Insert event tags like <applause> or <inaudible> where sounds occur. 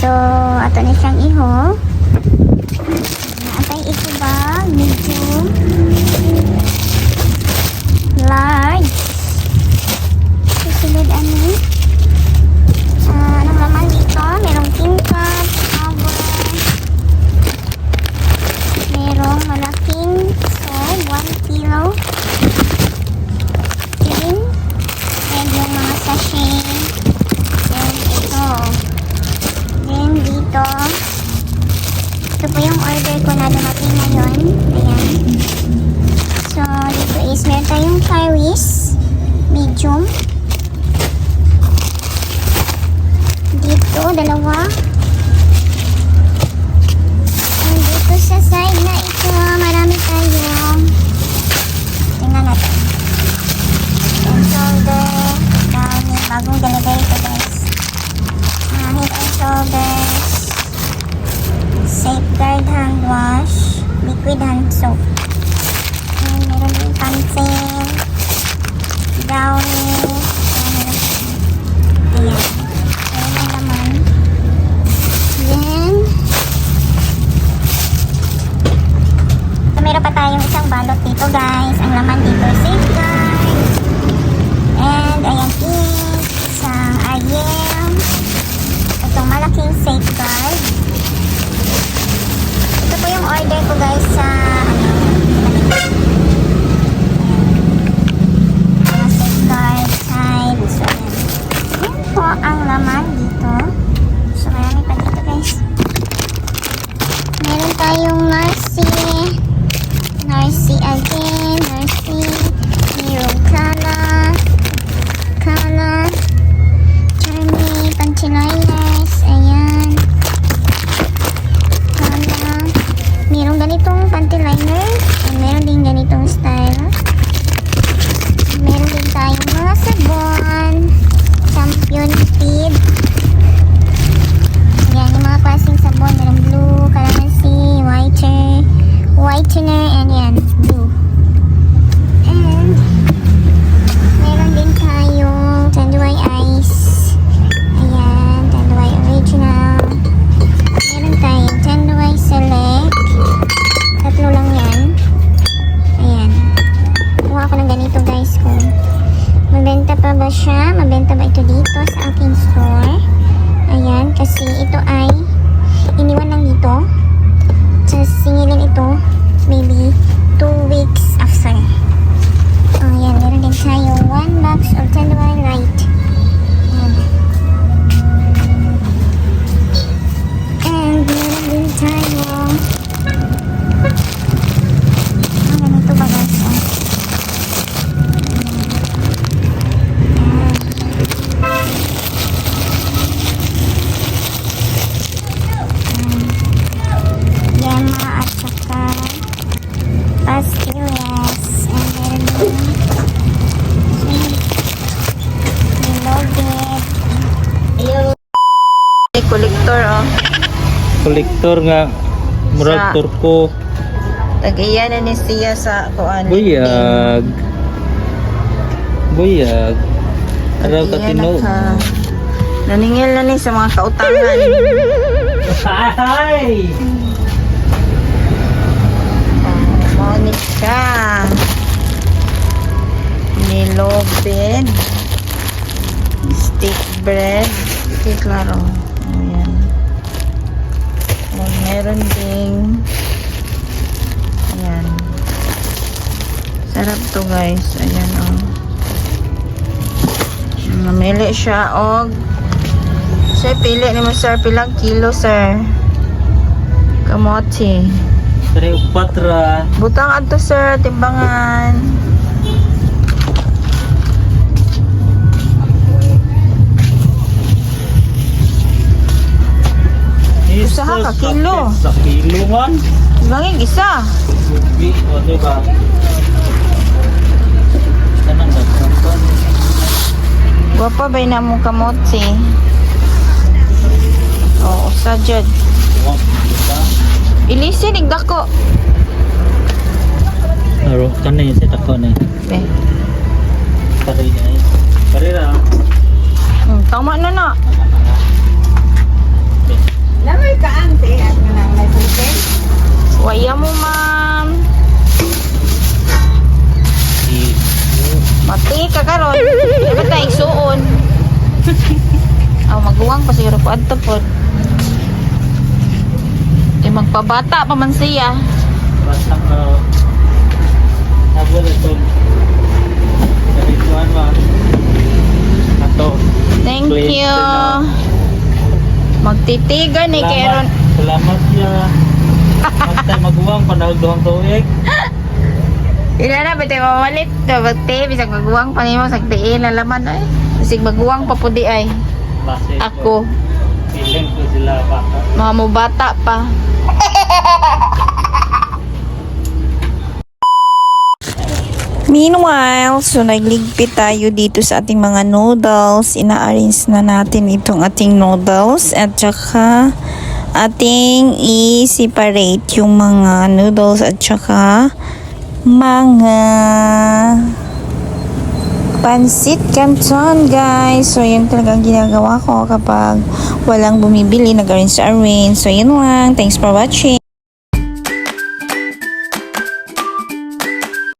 So, ato na siyang iho. Order ko na dumating ngayon. Ayan. So, dito is meron tayong Paris. Medium. Dito, dalawa. And dito sa side na ito, marami tayong tingnan natin. And shoulder. Dami. Bagong meron pa tayong isang balot dito guys. Ang laman dito, safeguard. And ayan is isang Ariel. Itong malaking safeguard. Ito po yung order ko guys sa ano, mga safeguard po ang laman dito. So, marami pa dito guys. Meron tayong I see again. Kolektor nga murag Sa- turko Tagayan na ni siya sa kuan. buyag buyag araw ka tino Naningil na ni sa mga kautangan. ay Oh, Monica. Nilobed. Stick bread. Okay, klaro. Ayan. Oh, meron ding Ayan. Sarap to guys. Ayan oh. Namili siya og Sir, pili ni mo sir. Pilang kilo sir? Kamote. Tre upat ra Butang adto sir, timbangan. Usaha ka kilo. sa kilo man Banging isa. Ubi, o diba? Kanang nagsampan. Guwapa ba na mo kamote? Oo, usa jud. Wag, diba? Ilisin igdako. Aro, kanay sa tako na. Be. Pari na eh. Pari ra. Hmm, tama na na. Mati ka karon. Dapat tayo suon. <laughs> Aw maguwang pa siguro ko adto pod. Di magpabata pa man siya. Mas lang ka... Nabula ito. Karituan ba? Ato. Thank you. ano. Magtitigan ni Keron. Salamat ya. Magtay <laughs> maguwang panahog duhang tuig. <laughs> Ila na bite mamalit. Dabagte bisag maguwang pa nimo sa tiin na laman ay. Bisig maguwang pa pudi ay. Base Ako, Feeling ko sila baka. mga mo bata pa. <laughs> Meanwhile, so nagligpit tayo dito sa ating mga noodles. Ina-arrange na natin itong ating noodles at saka ating i-separate yung mga noodles at saka mga pansit canton guys. So yun talagang ginagawa ko kapag walang bumibili nag-arrange arrange. So yun lang. Thanks for watching.